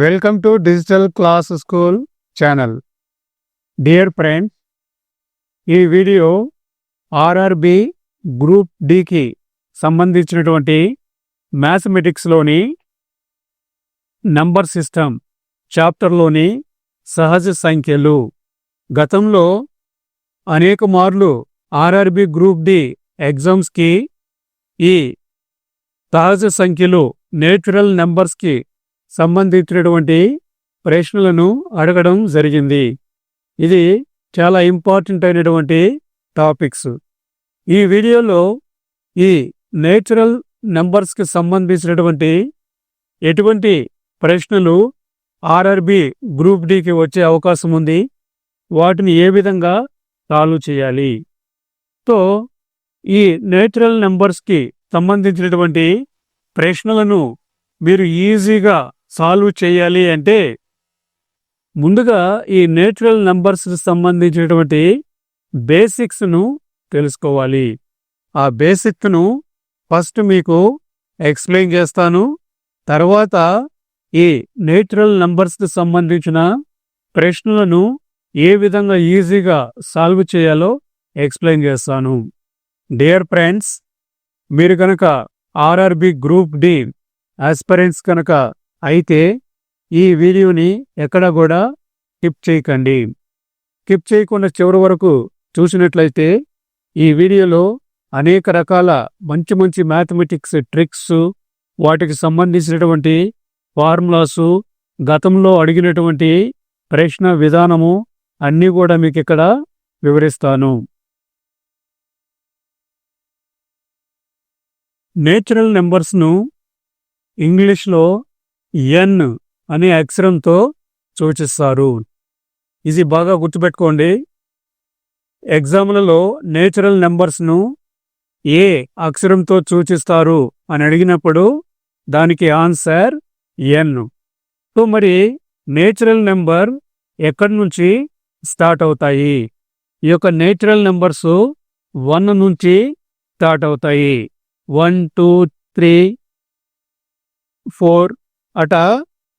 Welcome to digital class school channel. Dear friends ఈ video RRB group డికి సంబంధించినటువంటి మ్యాథమెటిక్స్లోని number system చాప్టర్లోని సహజ సంఖ్యలు. గతంలో అనేక మార్లు ఆర్ఆర్బి గ్రూప్ డి ఎగ్జామ్స్కి ఈ సహజ సంఖ్యలు నేచురల్ నెంబర్స్కి సంబంధించినటువంటి ప్రశ్నలను అడగడం జరిగింది. ఇది చాలా ఇంపార్టెంట్ అయినటువంటి టాపిక్స్. ఈ వీడియోలో ఈ నేచురల్ నెంబర్స్కి సంబంధించినటువంటి ఎటువంటి ప్రశ్నలు ఆర్ఆర్బి గ్రూప్ డికి వచ్చే అవకాశం ఉంది. వాటిని ఏ విధంగా సాల్వ్ చేయాలి? తో ఈ నేచురల్ నెంబర్స్కి సంబంధించినటువంటి ప్రశ్నలను మీరు ఈజీగా సాల్వ్ చేయాలి అంటే ముందుగా ఈ నేచురల్ నంబర్స్కి సంబంధించినటువంటి బేసిక్స్ను తెలుసుకోవాలి. ఆ బేసిక్ను ఫస్ట్ మీకు ఎక్స్ప్లెయిన్ చేస్తాను. తర్వాత ఈ నేచురల్ నంబర్స్కి సంబంధించిన ప్రశ్నలను ఏ విధంగా ఈజీగా సాల్వ్ చేయాలో ఎక్స్ప్లెయిన్ చేస్తాను. డియర్ ఫ్రెండ్స్ మీరు కనుక ఆర్ఆర్బి గ్రూప్ డి ఆస్పరెంట్స్ కనుక అయితే ఈ వీడియోని ఎక్కడ కూడా స్కిప్ చేయకండి. స్కిప్ చేయకుండా చివరి వరకు చూసినట్లయితే ఈ వీడియోలో అనేక రకాల మంచి మంచి మ్యాథమెటిక్స్ ట్రిక్స్ వాటికి సంబంధించినటువంటి ఫార్ములాసు గతంలో అడిగినటువంటి ప్రశ్న విధానము అన్నీ కూడా మీకు ఇక్కడ వివరిస్తాను. నేచురల్ నెంబర్స్ను ఇంగ్లీష్లో ఎన్ అనే అక్షరంతో సూచిస్తారు. ఇది బాగా గుర్తుపెట్టుకోండి. ఎగ్జామ్లలో నేచురల్ నెంబర్స్ను ఏ అక్షరంతో సూచిస్తారు అని అడిగినప్పుడు దానికి ఆన్సర్ ఎన్. సో మరి నేచురల్ నెంబర్ ఎక్కడి నుంచి స్టార్ట్ అవుతాయి? ఈ యొక్క నేచురల్ నెంబర్స్ వన్ నుంచి స్టార్ట్ అవుతాయి. వన్ టూ త్రీ ఫోర్ అట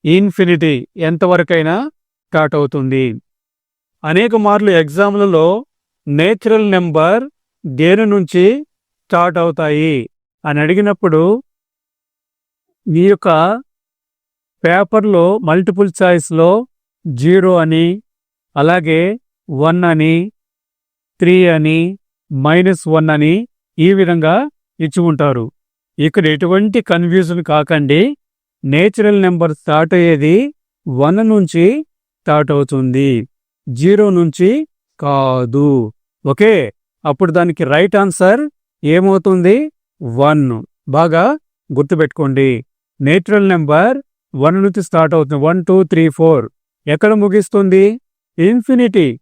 ఇన్ఫినిటీ ఎంతవరకైనా స్టార్ట్ అవుతుంది అనేక మార్లు ఎగ్జామ్లలో నేచురల్ నెంబర్ దేని నుంచి స్టార్ట్ అవుతాయి అని అడిగినప్పుడు మీ యొక్క పేపర్లో మల్టిపుల్ చాయిస్లో జీరో అని అలాగే వన్ అని త్రీ అని మైనస్ వన్ అని ఈ విధంగా ఇచ్చి ఉంటారు. ఇక్కడ ఎటువంటి కన్ఫ్యూజన్ కాకండి. నేచురల్ నెంబర్ స్టార్ట్ అయ్యేది వన్ నుంచి స్టార్ట్ అవుతుంది. జీరో నుంచి కాదు. ఓకే? అప్పుడు దానికి రైట్ ఆన్సర్ ఏమవుతుంది? వన్. బాగా గుర్తుపెట్టుకోండి. నేచురల్ నెంబర్ వన్ నుంచి స్టార్ట్ అవుతుంది. One two three four. ఎక్కడ ముగిస్తుంది? ఇన్ఫినిటీ.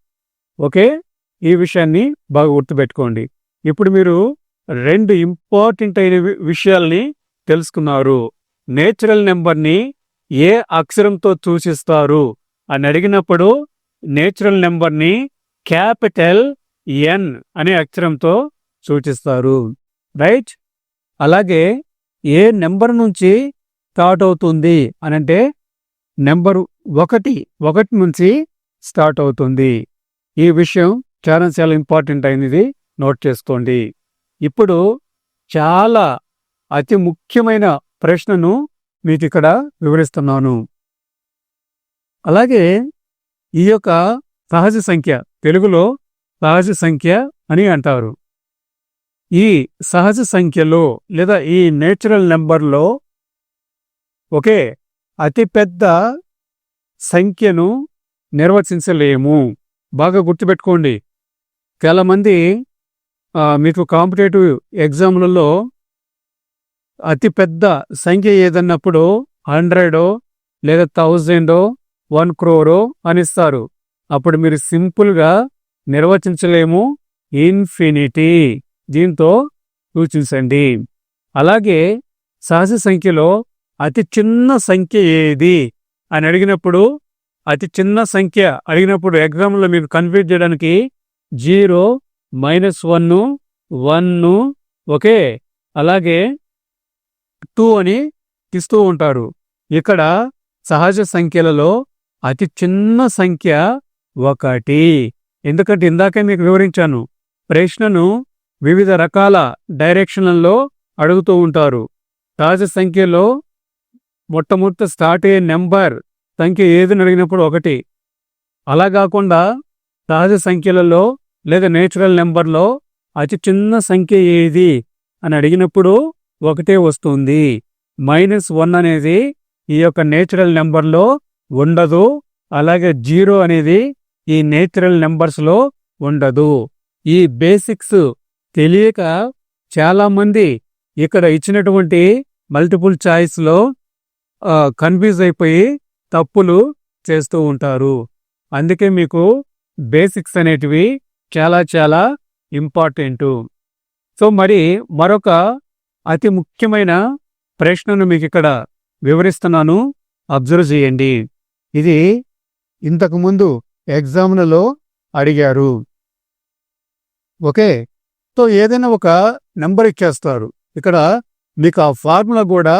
ఓకే? ఈ విషయాన్ని బాగా గుర్తుపెట్టుకోండి. ఇప్పుడు మీరు రెండు ఇంపార్టెంట్ అయిన విషయాల్ని తెలుసుకున్నారు. నేచురల్ నెంబర్ని ఏ అక్షరంతో సూచిస్తారు అని అడిగినప్పుడు నేచురల్ నెంబర్ని క్యాపిటల్ ఎన్ అనే అక్షరంతో సూచిస్తారు. రైట్? అలాగే ఏ నెంబర్ నుంచి స్టార్ట్ అవుతుంది అనంటే నెంబర్ ఒకటి ఒకటి నుంచి స్టార్ట్ అవుతుంది. ఈ విషయం చాలా చాలా ఇంపార్టెంట్ అయినది నోట్ చేసుకోండి. ఇప్పుడు చాలా అతి ముఖ్యమైన ప్రశ్నను మీకు ఇక్కడ వివరిస్తున్నాను. అలాగే ఈ యొక్క సహజ సంఖ్య తెలుగులో సహజ సంఖ్య అని అంటారు. ఈ సహజ సంఖ్యలో లేదా ఈ నేచురల్ నెంబర్లో ఒకే అతిపెద్ద సంఖ్యను నిర్వచించలేము. బాగా గుర్తుపెట్టుకోండి. చాలామంది మీకు కాంపిటేటివ్ ఎగ్జామ్లలో అతిపెద్ద సంఖ్య ఏదన్నప్పుడు హండ్రెడో లేదా థౌజండో వన్ క్రోరో అనిస్తారు. అప్పుడు మీరు సింపుల్గా నిర్వచించలేము. ఇన్ఫినిటీ. దీంతో సూచించండి. అలాగే సహజ సంఖ్యలో అతి చిన్న సంఖ్య ఏది అని అడిగినప్పుడు అతి చిన్న సంఖ్య అడిగినప్పుడు ఎగ్జామ్లో మీకు కన్ఫ్యూజ్ చేయడానికి zero minus one one okay. అలాగే టూ అని ఇస్తూ ఉంటారు. ఇక్కడ సహజ సంఖ్యలలో అతి చిన్న సంఖ్య ఒకటి. ఎందుకంటే ఇందాకే మీకు వివరించాను ప్రశ్నను వివిధ రకాల డైరెక్షన్లలో అడుగుతూ ఉంటారు. సహజ సంఖ్యలో మొట్టమొదట స్టార్ట్ అయ్యే నెంబర్ సంఖ్య ఏదని అడిగినప్పుడు ఒకటి. అలా కాకుండా సహజ సంఖ్యలలో లేదా నేచురల్ నెంబర్లో అతి చిన్న సంఖ్య ఏది అని అడిగినప్పుడు ఒకటే వస్తుంది. మైనస్ వన్ అనేది ఈ యొక్క నేచురల్ నెంబర్లో ఉండదు. అలాగే జీరో అనేది ఈ నేచురల్ నెంబర్స్లో ఉండదు. ఈ బేసిక్స్ తెలియక చాలామంది ఇక్కడ ఇచ్చినటువంటి మల్టిపుల్ చాయిస్లో కన్ఫ్యూజ్ అయిపోయి తప్పులు చేస్తూ ఉంటారు. అందుకే మీకు బేసిక్స్ అనేటివి చాలా చాలా ఇంపార్టెంటు. సో మరి మరొక అతి ముఖ్యమైన ప్రశ్నను మీకు ఇక్కడ వివరిస్తున్నాను. అబ్జర్వ్ చేయండి. ఇది ఇంతకుముందు ఎగ్జామ్లలో అడిగారు. ఓకే సో ఏదైనా ఒక నెంబర్ ఇచ్చేస్తారు. ఇక్కడ మీకు ఆ ఫార్ములా కూడా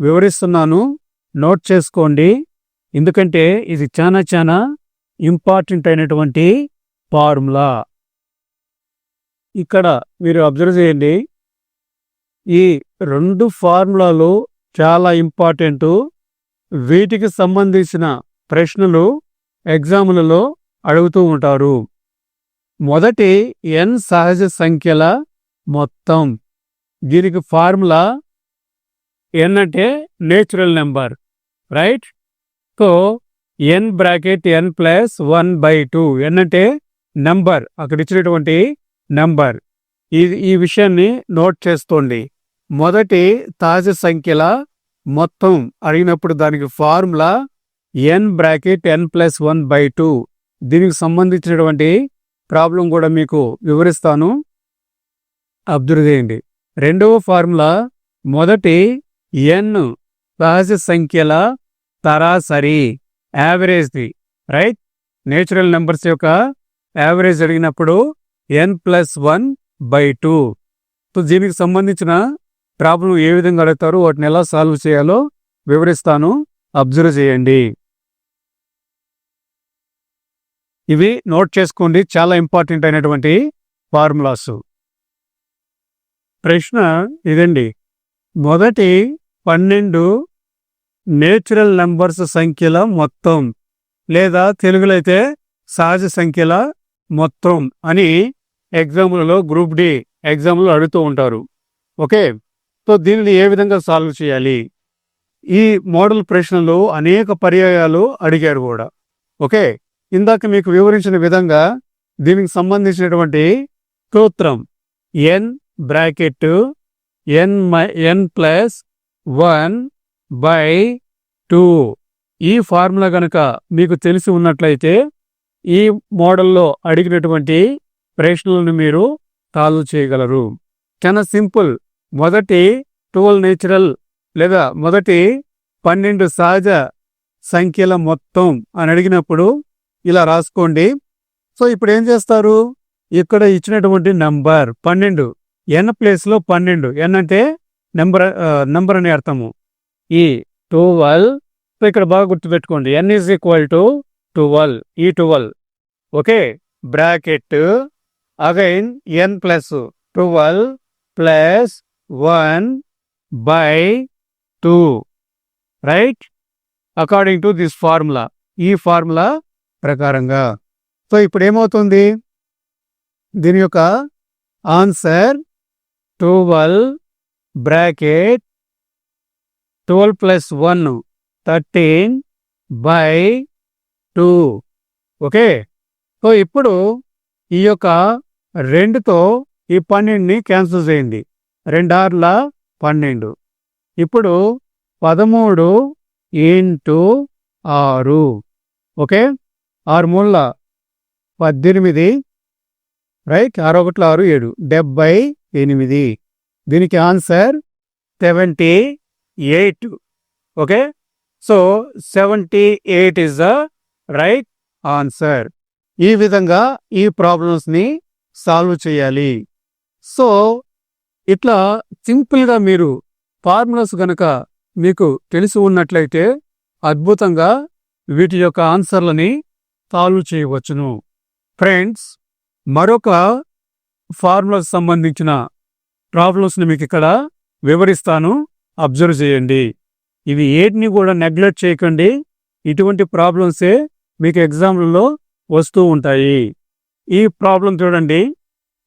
వివరిస్తున్నాను. నోట్ చేసుకోండి. ఎందుకంటే ఇది చాలా చాలా ఇంపార్టెంట్ అయినటువంటి ఫార్ములా. ఇక్కడ మీరు అబ్జర్వ్ చేయండి. ఈ రెండు ఫార్ములాలు చాలా ఇంపార్టెంటు. వీటికి సంబంధించిన ప్రశ్నలు ఎగ్జాములలో అడుగుతూ ఉంటారు. మొదటి ఎన్ సహజ సంఖ్యల మొత్తం. దీనికి ఫార్ములా ఎన్ అంటే natural number right? So n bracket n plus one by two n అంటే నెంబర్ అక్కడ ఇచ్చినటువంటి నెంబర్. ఈ ఈ విషయాన్ని నోట్ చేస్తోంది. మొదటి తాజా సంఖ్యల మొత్తం అడిగినప్పుడు దానికి formula n bracket n plus one by two. దీనికి సంబంధించినటువంటి ప్రాబ్లం కూడా మీకు వివరిస్తాను. అబ్జర్వ్ చేయండి రెండవ ఫార్ములా మొదటి ఎన్ సహజ సంఖ్యల సరాసరి యావరేజ్ది. రైట్? నేచురల్ నెంబర్స్ యొక్క యావరేజ్ అడిగినప్పుడు n plus one by two. So దీనికి సంబంధించిన ప్రాబ్లం ఏ విధంగా అడుగుతారు వాటిని ఎలా సాల్వ్ చేయాలో వివరిస్తాను. అబ్జర్వ్ చేయండి. ఇవి నోట్ చేసుకోండి. చాలా ఇంపార్టెంట్ అయినటువంటి ఫార్ములాస్. ప్రశ్న ఇదండి. మొదటి పన్నెండు నేచురల్ నంబర్స్ సంఖ్యల మొత్తం లేదా తెలుగులో అయితే సహజ సంఖ్యల మొత్తం అని ఎగ్జామ్లలో గ్రూప్ డి ఎగ్జామ్లో అడుగుతూ ఉంటారు. ఓకే? సో దీనిని ఏ విధంగా సాల్వ్ చేయాలి? ఈ మోడల్ ప్రశ్నలు అనేక పర్యాయాలు అడిగారు కూడా. ఓకే? ఇందాక మీకు వివరించిన విధంగా దీనికి సంబంధించినటువంటి సూత్రం n bracket n n plus one by two. ఈ ఫార్ములా కనుక మీకు తెలిసి ఉన్నట్లయితే ఈ మోడల్లో అడిగినటువంటి ప్రశ్నలను మీరు సాల్వ్ చేయగలరు. చాలా సింపుల్. మొదటి ట్వెల్వ్ నేచురల్ లేదా మొదటి పన్నెండు సహజ సంఖ్యల మొత్తం అని అడిగినప్పుడు ఇలా రాసుకోండి. సో ఇప్పుడు ఏం చేస్తారు? ఇక్కడ ఇచ్చినటువంటి నంబర్ పన్నెండు ఎన్ ప్లేస్లో పన్నెండు ఎన్ అంటే నెంబర్ నెంబర్ అని అర్థము. ఈ ట్వెల్వ్ సో ఇక్కడ బాగా గుర్తుపెట్టుకోండి. N is equal to twelve ఈ twelve okay bracket again n plus twelve plus one by two. Right? According to this formula ఈ ఫార్ములా ప్రకారంగా. సో ఇప్పుడు ఏమవుతుంది? దీని యొక్క answer twelve bracket twelve plus one thirteen by two. Okay? So ఇప్పుడు ఈ యొక్క రెండుతో ఈ పన్నెండుని క్యాన్సిల్ చేయండి. రెండార్ల పన్నెండు. ఇప్పుడు పదమూడు ఇంటూ ఆరు. ఓకే? ఆరు మూల పద్దెనిమిది. రైట్? ఆరు ఒకట్లు ఆరు ఏడు. డెబ్బై ఎనిమిది. దీనికి answer seventy eight. Okay? So seventy eight is the right answer. ఈ విధంగా ఈ ప్రాబ్లమ్స్ని సాల్వ్ చేయాలి. సో ఇట్లా సింపుల్గా మీరు ఫార్ములాస్ గనక మీకు తెలిసి ఉన్నట్లయితే అద్భుతంగా వీటి యొక్క ఆన్సర్లని సాల్వ్ చేయవచ్చును. ఫ్రెండ్స్ మరొక ఫార్ములాకు సంబంధించిన ప్రాబ్లమ్స్ని మీకు ఇక్కడ వివరిస్తాను. అబ్జర్వ్ చేయండి. ఇవి ఏటిని కూడా నెగ్లెక్ట్ చేయకండి. ఇటువంటి ప్రాబ్లమ్సే మీకు ఎగ్జామ్లలో వస్తూ ఉంటాయి. ఈ ప్రాబ్లం చూడండి.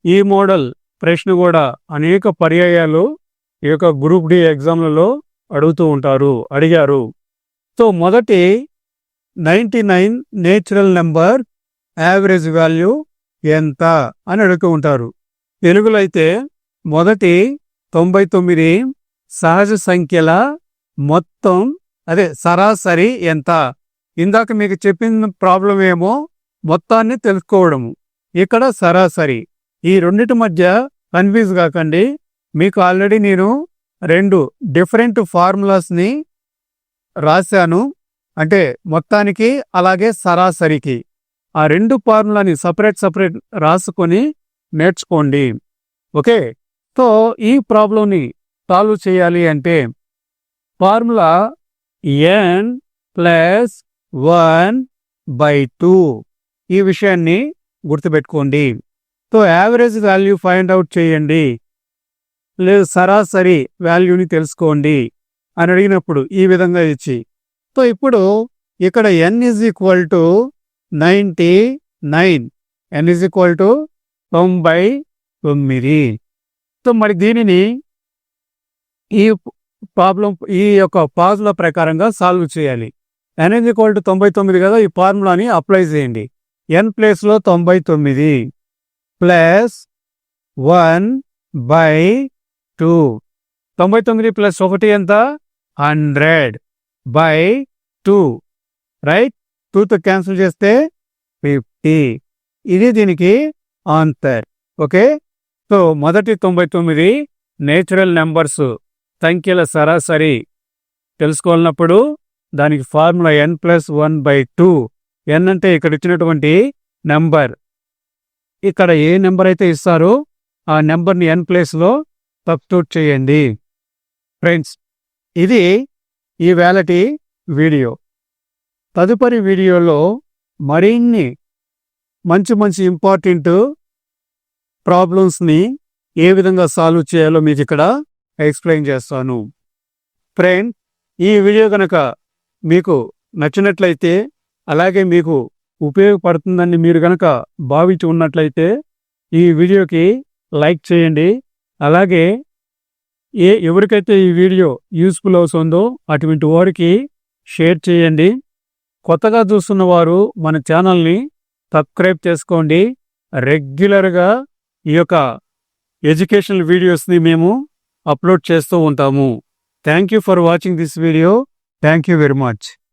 ఈ మోడల్ ప్రశ్న కూడా అనేక పర్యాయాలు ఈ యొక్క గ్రూప్ డి ఎగ్జామ్లలో అడుగుతూ ఉంటారు అడిగారు. సో మొదటి ninety nine natural number average value ఎంత అని అడుగుతూ ఉంటారు. తెలుగులో అయితే మొదటి తొంభై తొమ్మిది సహజ సంఖ్యల మొత్తం అదే సరాసరి ఎంత? ఇందాక మీకు చెప్పిన ప్రాబ్లం ఏమో మొత్తాన్ని తెలుసుకోవడము. ఇక్కడ సరాసరి. ఈ రెండిటి మధ్య కన్ఫ్యూజ్ కాకండి. మీకు ఆల్రెడీ నేను రెండు డిఫరెంట్ ఫార్ములాస్ని రాశాను. అంటే మొత్తానికి అలాగే సరాసరికి. ఆ రెండు ఫార్ములాని సపరేట్ సపరేట్ రాసుకొని నేర్చుకోండి. ఓకే? సో ఈ ప్రాబ్లంని సాల్వ్ చేయాలి అంటే formula n plus one by two ఈ విషయాన్ని గుర్తుపెట్టుకోండి. So average value find out చేయండి. లేదు సరాసరి వాల్యూని తెలుసుకోండి అని అడిగినప్పుడు ఈ విధంగా ఇచ్చి. సో ఇప్పుడు ఇక్కడ n is equal to ninety nine n is equal to తొంభై తొమ్మిది. సో మరి దీనిని ఈ ప్రాబ్లం ఈ యొక్క పాజుల ప్రకారంగా సాల్వ్ చేయాలి. ఎన్ ఈజ్ ఈక్వల్ టు తొంభై తొమ్మిది కదా ఈ ఫార్ములాని అప్లై చేయండి. ఎన్ ప్లేస్లో తొంభై తొమ్మిది. Plus one by two. తొంభై తొమ్మిది ప్లస్ ఒకటి ఎంత? Hundred by two. రైట్? టూతో క్యాన్సిల్ చేస్తే ఫిఫ్టీ. ఇది దీనికి ఆన్సర్. ఓకే? సో మొదటి తొంభై తొమ్మిది నేచురల్ నెంబర్స్ సంఖ్యల సరాసరి తెలుసుకోవాలన్నప్పుడు దానికి formula n plus one by two. N అంటే ఇక్కడ ఇచ్చినటువంటి నెంబర్. ఇక్కడ ఏ నెంబర్ అయితే ఇస్తారో ఆ నెంబర్ని ఎన్ ప్లేస్లో సబ్స్టిట్యూట్ చేయండి. ఫ్రెండ్స్ ఇది ఈ వేళటి వీడియో. తదుపరి వీడియోలో మరిన్ని మంచి మంచి ఇంపార్టెంట్ ప్రాబ్లమ్స్ని ఏ విధంగా సాల్వ్ చేయాలో మీకు ఇక్కడ ఎక్స్ప్లెయిన్ చేస్తాను. ఫ్రెండ్ ఈ వీడియో కనుక మీకు నచ్చినట్లయితే అలాగే మీకు ఉపయోగపడుతుందని మీరు కనుక భావించి ఉన్నట్లయితే ఈ వీడియోకి లైక్ చేయండి. అలాగే ఏ ఎవరికైతే ఈ వీడియో యూస్ఫుల్ అవుతుందో అటువంటి వారికి షేర్ చేయండి. కొత్తగా చూస్తున్న వారు మన ఛానల్ని సబ్స్క్రైబ్ చేసుకోండి. రెగ్యులర్గా ఈ యొక్క ఎడ్యుకేషనల్ వీడియోస్ని మేము అప్లోడ్ చేస్తూ ఉంటాము. Thank you for watching this video. Thank you very much.